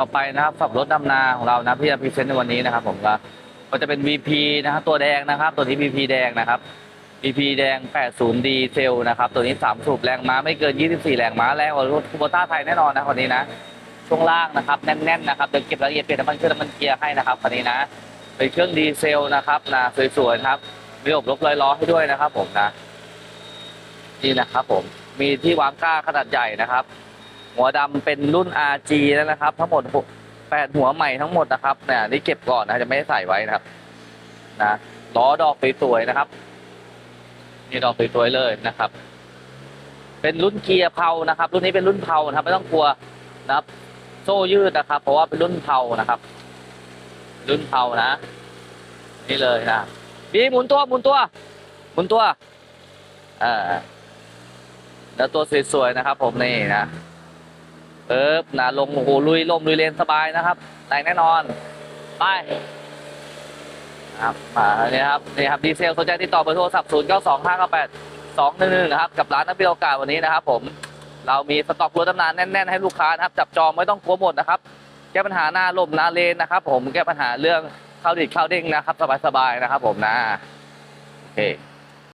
ต่อไปนะครับสับรถดำนาของเรานะที่จะพรีเซนต์ในวันนี้นะครับ ผมก็ก็จะเป็น VP นะครับตัวแดงนะครับ ตัวนี้ VP แดงนะครับ VP แดง 80D เซลนะครับ ตัวนี้ 3 สูบแรงม้าไม่เกิน 24 แรงม้าแรงกว่ารถคูโบต้าไทยแน่นอนนะคนนี้นะช่วงล่างนะครับแน่นๆนะครับเดี๋ยวเก็บรายละเอียดเปลี่ยนน้ำมันเครื่องน้ำมันเกียร์ให้นะครับคันนี้นะเป็นเครื่องดีเซลนะครับนะสวยๆนะครับมีอบลบร้อยล้อให้ด้วยนะครับ ผมนะนี่นะครับ ผมมีที่วางก้าขนาดใหญ่นะครับ หัวดำเป็นรุ่น RG แล้วนะครับ ทั้งหมดแปดหัวใหม่ทั้งหมดนะครับเนี่ยนี่เก็บก่อนนะจะไม่ได้ใส่ไว้นะครับนะล้อดอกสวยๆนะครับนี่ดอกสวยๆเลยนะครับ เป็นรุ่นเกียร์เพานะครับ รุ่นนี้เป็นรุ่นเพานะครับ ไม่ต้องกลัวนะครับ โซ่ยืดนะครับ เพราะว่าเป็นรุ่นเพานะครับ รุ่นเพานะ นี่เลยนะบีหมุนตัวหมุนตัวหมุนตัวอ่าแล้วตัวสวยๆนะครับ ผมนี่นะ เอิบนะลงโอ้โหลุยลมลุยเลนสบายนะครับแรงแน่นอน ไปครับมาเนี่ยครับนี่ครับดีเซลสนใจติดต่อเบอร์โทรศัพท์0 9 2 5 9 8 2 1 1นะครับกับร้านนักบิโอกาสวันนี้นะครับ ผมเรามีสต็อกรถตำนานแน่น ๆ ให้ลูกค้านะครับ จับจองไม่ต้องกลัวหมดนะครับแก้ปัญหาหน้าลมหน้าเลนนะครับ ผมแก้ปัญหาเรื่องเข้าดิดเข้าเด้งนะครับ สบายๆนะครับ ผมนะโอเค